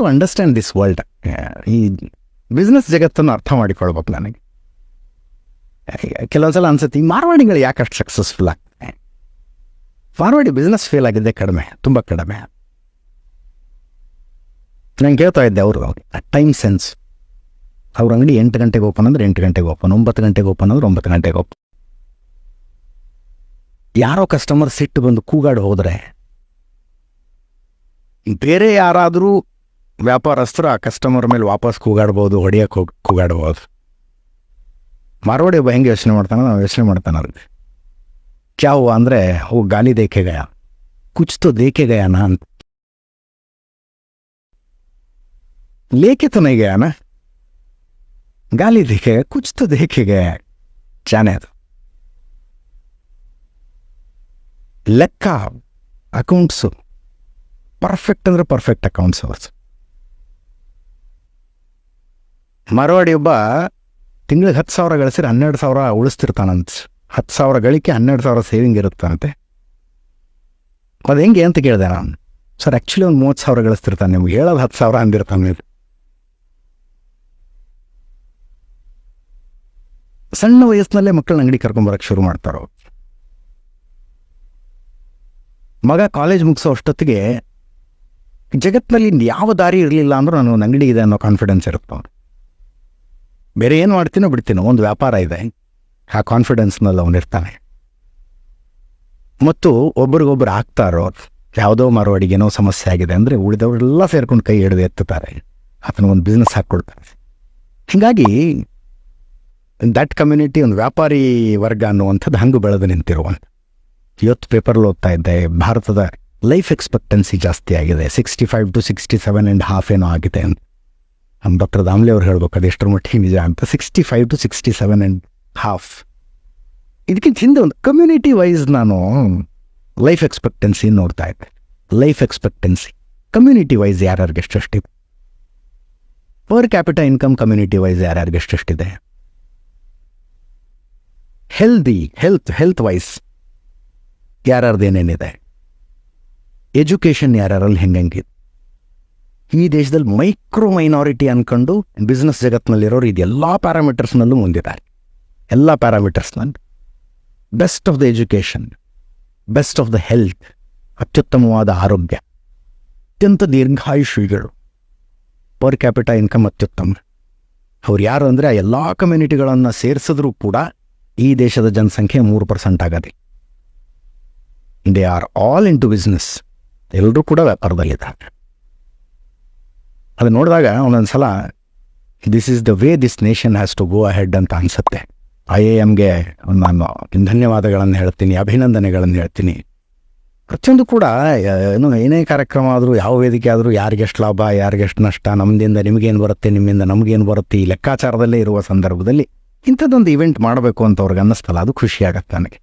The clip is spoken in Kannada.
ಟು ಅಂಡರ್ಸ್ಟ್ಯಾಂಡ್ ದಿಸ್ ವರ್ಲ್ಡ್ ಈ ಬಿಸ್ನೆಸ್ ಜಗತ್ತನ್ನು ಅರ್ಥ ಮಾಡಿಕೊಳ್ಬೇಕು ನನಗೆ. ಕೆಲವೊಂದ್ಸಲ ಅನ್ಸುತ್ತೆ, ಈ ಮಾರ್ವಾಡಿಗಳು ಯಾಕೆ ಅಷ್ಟು ಸಕ್ಸಸ್ಫುಲ್ ಆಗ್ತದೆ ಮಾರ್ವಾಡಿ ಬಿಸ್ನೆಸ್ ಫೇಲ್ ಆಗಿದ್ದೆ ಕಡಿಮೆ, ತುಂಬ ಕಡಿಮೆ. ನಾನು ಕೇಳ್ತಾ ಇದ್ದೆ ಅವರು ಟೈಮ್ ಸೆನ್ಸ್ ಅವ್ರ ಅಂಗಡಿ ಎಂಟು ಗಂಟೆಗೆ ಓಪನ್ ಅಂದ್ರೆ ಎಂಟು ಗಂಟೆಗೆ ಓಪನ್ ಒಂಬತ್ತು ಗಂಟೆಗೆ ಓಪನ್ ಅಂದ್ರೆ ಒಂಬತ್ತು ಗಂಟೆಗೆ ಓಪನ್ ಯಾರೋ ಕಸ್ಟಮರ್ ಸಿಟ್ಟು ಬಂದು ಕೂಗಾಡಿ ಹೋದರೆ, ಬೇರೆ ಯಾರಾದರೂ ವ್ಯಾಪಾರಸ್ಥರು ಆ ಕಸ್ಟಮರ್ ಮೇಲೆ ವಾಪಸ್ ಕೂಗಾಡ್ಬೋದು ಹೊಡಿಯೋಕೆ ಹೋಗಿ ಕೂಗಾಡ್ಬೋದು ಮಾರ್ವಾಡಿ ಒಬ್ಬ ಹೆಂಗೆ ಯೋಚನೆ ಮಾಡ್ತಾನೆ ನಾವು ಯೋಚನೆ ಮಾಡ್ತಾನೆ ಅವ್ರಿಗೆ ಕ್ಯಾವು ಅಂದರೆ ಓ ಗಾಲಿ ದೇಖೆಗಯ ಕುಚ್ತು ದೇಖೆಗಯನ ಅಂತ लेके तो नहीं गया ना गाली देखे कुछ तो देखे गया जाने दो ಲೆಕ್ಕ ಅಕೌಂಟ್ಸು ಪರ್ಫೆಕ್ಟ್ ಅಂದರೆ ಪರ್ಫೆಕ್ಟ್ ಅಕೌಂಟ್ಸ್ ಅವತ್ತು ಮಾರವಾಡಿ ಒಬ್ಬ ತಿಂಗಳಿಗೆ ಹತ್ತು ಸಾವಿರ ಗಳಿಸಿದ್ರೆ ಹನ್ನೆರಡು ಸಾವಿರ ಉಳಿಸ್ತಿರ್ತಾನಂತ. ಹತ್ತು ಸಾವಿರ ಗಳಿಕೆ ಹನ್ನೆರಡು ಸಾವಿರ ಸೇವಿಂಗ್ ಇರುತ್ತಂತೆ. ಅದು ಹೆಂಗೆ ಅಂತ ಕೇಳಿದೆ ನಾನು. ಸರ್ ಆ್ಯಕ್ಚುಲಿ ಒಂದು ಮೂವತ್ತು ಸಾವಿರ ಗಳಿಸ್ತಿರ್ತಾನೆ. ನಿಮ್ಗೆ ಹೇಳೋದು ಹತ್ತು ಸಾವಿರ ಅಂದಿರ್ತಾನೆ ಸಣ್ಣ ವಯಸ್ಸಿನಲ್ಲೇ ಮಕ್ಕಳನ್ನ ಅಂಗಡಿ ಕರ್ಕೊಂಬರಕ್ಕೆ ಶುರು ಮಾಡ್ತಾರೋ. ಮಗ ಕಾಲೇಜ್ ಮುಗಿಸೋ ಅಷ್ಟೊತ್ತಿಗೆ ಜಗತ್ತಿನಲ್ಲಿ ಯಾವ ದಾರಿ ಇರಲಿಲ್ಲ ಅಂದ್ರೂ ನಾನು ಒಂದು ಅಂಗಡಿ ಇದೆ ಅನ್ನೋ ಕಾನ್ಫಿಡೆನ್ಸ್ ಇರುತ್ತೆ ಅವ್ನು ಬೇರೆ ಏನು ಮಾಡ್ತೀನೋ ಬಿಡ್ತೀನೋ, ಒಂದು ವ್ಯಾಪಾರ ಇದೆ. ಆ ಕಾನ್ಫಿಡೆನ್ಸ್ನಲ್ಲಿ ಅವನು ಇರ್ತಾನೆ. ಮತ್ತು ಒಬ್ರಿಗೊಬ್ರು ಆಗ್ತಾರೋ ಯಾವುದೋ ಮಾರುವಾಡಿಗೆ ಸಮಸ್ಯೆ ಆಗಿದೆ ಅಂದರೆ ಉಳಿದವರೆಲ್ಲ ಸೇರ್ಕೊಂಡು ಕೈ ಹಿಡಿದು ಎತ್ತುತ್ತಾರೆ. ಅದನ್ನು ಒಂದು ಬಿಸ್ನೆಸ್ ಹಾಕ್ಕೊಳ್ತಾರೆ ಹೀಗಾಗಿ ದಟ್ ಕಮ್ಯುನಿಟಿ ಒಂದು ವ್ಯಾಪಾರಿ ವರ್ಗ ಅನ್ನುವಂಥದ್ದು ಹಂಗೆ ಬೆಳೆದು ನಿಂತಿರುವಂಥ ಇವತ್ತು ಪೇಪರ್ಲ್ಲಿ ಓದ್ತಾ ಇದ್ದೆ, ಭಾರತದ ಲೈಫ್ ಎಕ್ಸ್ಪೆಕ್ಟೆನ್ಸಿ ಜಾಸ್ತಿ ಆಗಿದೆ. Sixty five to sixty seven and half ಏನೋ ಆಗಿದೆ ಅಂತ. ನಮ್ಮ ಡಾಕ್ಟರ್ ದಾಮ್ಲೆ ಅವ್ರು ಹೇಳ್ಬೇಕು ಅದು ಎಷ್ಟರ ಮಟ್ಟಿಗೆ ನಿಜ ಅಂತ sixty five to sixty seven and half ಇದಕ್ಕಿಂತ ಹಿಂದೆ ಒಂದು ಕಮ್ಯುನಿಟಿ ವೈಸ್ ನಾನು ಲೈಫ್ ಎಕ್ಸ್ಪೆಕ್ಟೆನ್ಸಿ ನೋಡ್ತಾ ಇದ್ದೆ ಲೈಫ್ ಎಕ್ಸ್ಪೆಕ್ಟೆನ್ಸಿ ಕಮ್ಯುನಿಟಿ ವೈಸ್ ಯಾರ್ಯಾರಿಗೆ ಎಷ್ಟೆಷ್ಟಿದೆ per capita income community wise ಯಾರ್ಯಾರಿಗೆ ಎಷ್ಟೆಷ್ಟಿದೆ ಹೆಲ್ದಿ ಹೆಲ್ತ್ ಹೆಲ್ತ್ ವೈಸ್ ಯಾರ್ಯಾರ್ದು ಏನೇನಿದೆ ಎಜುಕೇಷನ್ ಯಾರ್ಯಾರಲ್ಲಿ ಹೆಂಗಂಗಿದೆ ಈ ದೇಶದಲ್ಲಿ ಮೈಕ್ರೋ ಮೈನಾರಿಟಿ ಅನ್ಕೊಂಡು ಬಿಸ್ನೆಸ್ ಜಗತ್ತಿನಲ್ಲಿರೋರು ಇದು ಎಲ್ಲ ಪ್ಯಾರಾಮೀಟರ್ಸ್ನಲ್ಲೂ ಮುಂದಿದ್ದಾರೆ. ಎಲ್ಲ ಪ್ಯಾರಾಮೀಟರ್ಸ್ನಲ್ಲಿ best of the education best of the health ಅತ್ಯುತ್ತಮವಾದ ಆರೋಗ್ಯ, ಅತ್ಯಂತ ದೀರ್ಘಾಯುಷಿಗಳು ಪರ್ ಕ್ಯಾಪಿಟ ಇನ್ಕಮ್ ಅತ್ಯುತ್ತಮ. ಅವ್ರು ಯಾರು ಅಂದರೆ ಆ ಎಲ್ಲ ಕಮ್ಯುನಿಟಿಗಳನ್ನು ಸೇರಿಸಿದ್ರೂ ಕೂಡ ಈ ದೇಶದ ಜನಸಂಖ್ಯೆ ಮೂರು ಪರ್ಸೆಂಟ್ ಆಗದೆ they are all into business ಎಲ್ಲರೂ ಕೂಡ ವ್ಯಾಪಾರದಲ್ಲಿದ್ದಾರೆ. ಅದು ನೋಡಿದಾಗ ಒಂದೊಂದು ಸಲ this is the way this nation has to go ahead ಅಂತ ಅನಿಸುತ್ತೆ. ಐ ಎ ಎಮ್ಗೆ ನಾನು ಧನ್ಯವಾದಗಳನ್ನು ಹೇಳ್ತೀನಿ, ಅಭಿನಂದನೆಗಳನ್ನು ಹೇಳ್ತೀನಿ. ಪ್ರತಿಯೊಂದು ಕೂಡ ಏನು, ಏನೇ ಕಾರ್ಯಕ್ರಮ ಆದರೂ, ಯಾವ ವೇದಿಕೆ ಆದರೂ, ಯಾರಿಗೆಷ್ಟು ಲಾಭ, ಯಾರಿಗೆಷ್ಟು ನಷ್ಟ ನಮ್ಮಿಂದ ನಿಮಗೇನು ಬರುತ್ತೆ, ನಿಮ್ಮಿಂದ ನಮಗೇನು ಬರುತ್ತೆ, ಈ ಲೆಕ್ಕಾಚಾರದಲ್ಲೇ ಇರುವ ಸಂದರ್ಭದಲ್ಲಿ ಇಂಥದ್ದೊಂದು ಇವೆಂಟ್ ಮಾಡಬೇಕು ಅಂತ ಅವ್ರಿಗೆ ಅನ್ನಿಸ್ತಲ್ಲ, ಅದು ಖುಷಿ ಆಗತ್ತೆ ನನಗೆ.